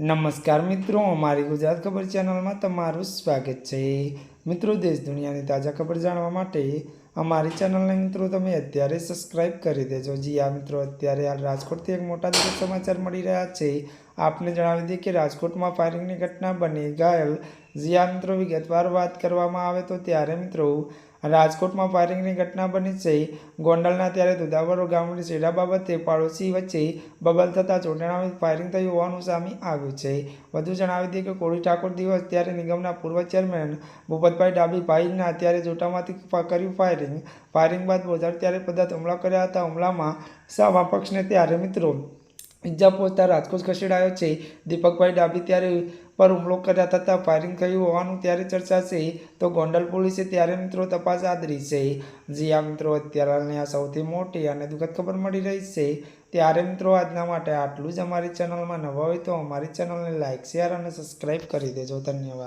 નમસ્કાર મિત્રો, અમારી ગુજરાત ખબર ચેનલમાં તમારું સ્વાગત છે. મિત્રો, દેશ દુનિયાની તાજા ખબર જાણવા માટે અમારી ચેનલને મિત્રો તમે અત્યારે સબસ્ક્રાઇબ કરી દેજો. જી આ મિત્રો, અત્યારે હાલ રાજકોટથી એક મોટા સમાચાર મળી રહ્યા છે. આપને જણાવી દઈએ કે રાજકોટમાં ફાયરિંગની ઘટના બની ઘાયલ જ્યાં મિત્રો વિગતવાર વાત કરવામાં આવે તો ત્યારે મિત્રો રાજકોટમાં ફાયરિંગની ઘટના બની છે. ગોંડલના ત્યારે દુધાવરો ગામની છેડા બાબતે પાડોશી વચ્ચે બબલ થતાં ચોટાણામાં ફાયરિંગ થયું હોવાનું સામે આવ્યું છે. વધુ જણાવી દઈએ કે કોળી ઠાકોર દિવસ ત્યારે નિગમના પૂર્વ ચેરમેન ભૂપતભાઈ ડાબીભાઈના ત્યારે જોટામાંથી કર્યું ફાયરિંગ ફાયરિંગ બાદ બોધાર ત્યારે પદાર્થ હુમલા કર્યા હતા. હુમલામાં સામા પક્ષને ત્યારે મિત્રો ઈજા પહોંચતા રાજકોટ ખસેડાયો છે. દીપકભાઈ ડાબી ત્યારે પર હુમલો કર્યા થતાં ફાયરિંગ થયું હોવાનું ત્યારે ચર્ચા છે. તો ગોંડલ પોલીસે ત્યારે મિત્રો તપાસ આદરી છે. જી આ મિત્રો અત્યારે આ સૌથી મોટી અને દુઃખદ ખબર મળી રહી છે. ત્યારે મિત્રો આજના માટે આટલું જ અમારી ચેનલમાં નવા હોય તો અમારી ચેનલને લાઇક શેર અને સબસ્ક્રાઈબ કરી દેજો. ધન્યવાદ.